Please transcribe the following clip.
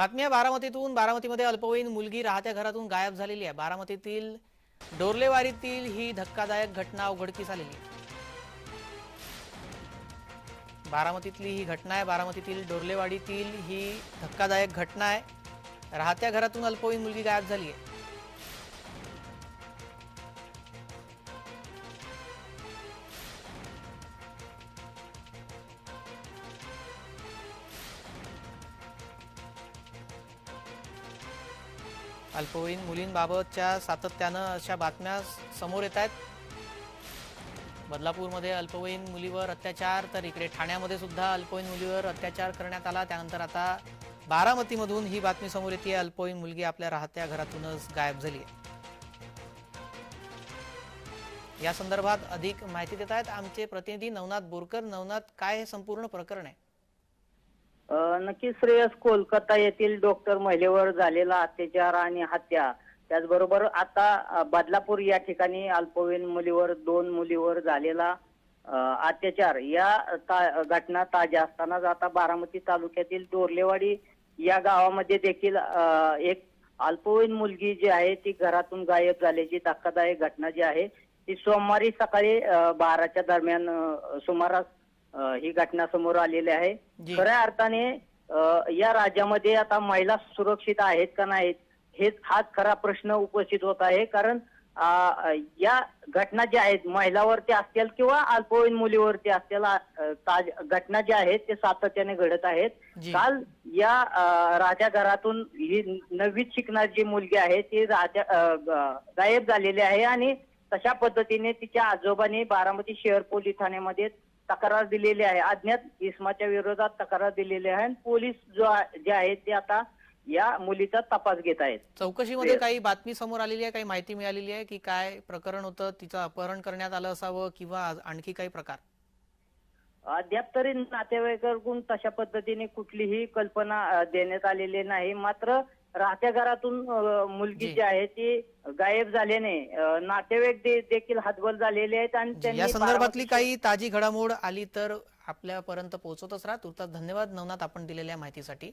बातमी आहे बारामतीतून. बारामतीमध्ये अल्पवयीन मुलगी राहत्या घरातून गायब झालेली आहे. बारामतीतील डोरलेवारीतील ही धक्कादायक घटना उघडकीस आलेली आहे. बारामतीतली ही घटना आहे. बारामतीतील डोरलेवाडीतील ही धक्कादायक घटना आहे. राहत्या घरातून अल्पवयीन मुलगी गायब झाली आहे. अल्पवयीन मुलींबाबतच्या सातत्यानं अशा बातम्या समोर येत आहेत. बदलापूरमध्ये अल्पवयीन मुलीवर अत्याचार तर इकडे ठाण्यामध्ये सुद्धा अल्पवयीन मुलीवर अत्याचार करण्यात आला. त्यानंतर आता बारामतीमधून ही बातमी समोर येते. अल्पवयीन मुलगी आपल्या राहत्या घरातूनच गायब झाली आहे. या संदर्भात अधिक माहिती देत आहेत आमचे प्रतिनिधी नवनाथ बोरकर. नवनाथ काय हे संपूर्ण प्रकरण आहे? नक्की नक्कीच श्रेयस कोलकाता येथील डॉक्टर महिलेवर झालेला अत्याचार आणि हत्या. त्याचबरोबर आता बदलापूर या ठिकाणी अल्पवयीन मुलीवर दोन मुलीवर झालेला अत्याचार. या ता- घटना ताज्या असतानाच आता बारामती तालुक्यातील डोरलेवाडी या गावामध्ये देखील एक अल्पवयीन मुलगी जी आहे ती घरातून गायब झाल्याची धक्कादायक घटना जी आहे ती सोमवारी सकाळी बाराच्या दरम्यान सुमारास ही घटना समोर आलेली आहे. खऱ्या अर्थाने या राज्यामध्ये आता महिला सुरक्षित आहेत का नाहीत हेच हाच खरा प्रश्न उपस्थित होत आहे कारण या घटना ज्या आहेत महिलावरती असतील किंवा अल्पवयीन मुलीवरती असतील घटना ज्या आहेत ते सातत्याने घडत आहेत. काल या राहत्या घरातून ही नववीत शिकणारी जी मुलगी आहे ती ग- गायब झालेली आहे आणि तशा पद्धतीने तिच्या आजोबांनी बारामती शहर पोलीस ठाण्यामध्ये तक्रार दिलेली आहे. अज्ञात इसमाच्या विरोधात तक्रार दिलेली आहे आणि पोलीस जो जे आहेत ते आता या मुलीचा तपास घेत आहेत. चौकशीमध्ये काही बातमी समोर आलेली आहे काही माहिती मिळालेली आहे की काय प्रकरण होतं तिचं अपहरण करण्यात आलं असावं किंवा आणखी काही प्रकार? अद्याप तरी नातेवाईकांकडून तशा पद्धतीने कुठलीही कल्पना देण्यात आलेली नाही. मात्र राहत्या घरातून मुलगी जी. आहे ती गायब झाल्याने नातेवाईक देखील हातबल झालेले आहेत आणि या संदर्भातली काही ताजी घडामोड आली तर आपल्यापर्यंत पोहोचवतच राहा तुर्तास धन्यवाद नवनाथ आपण दिलेल्या माहितीसाठी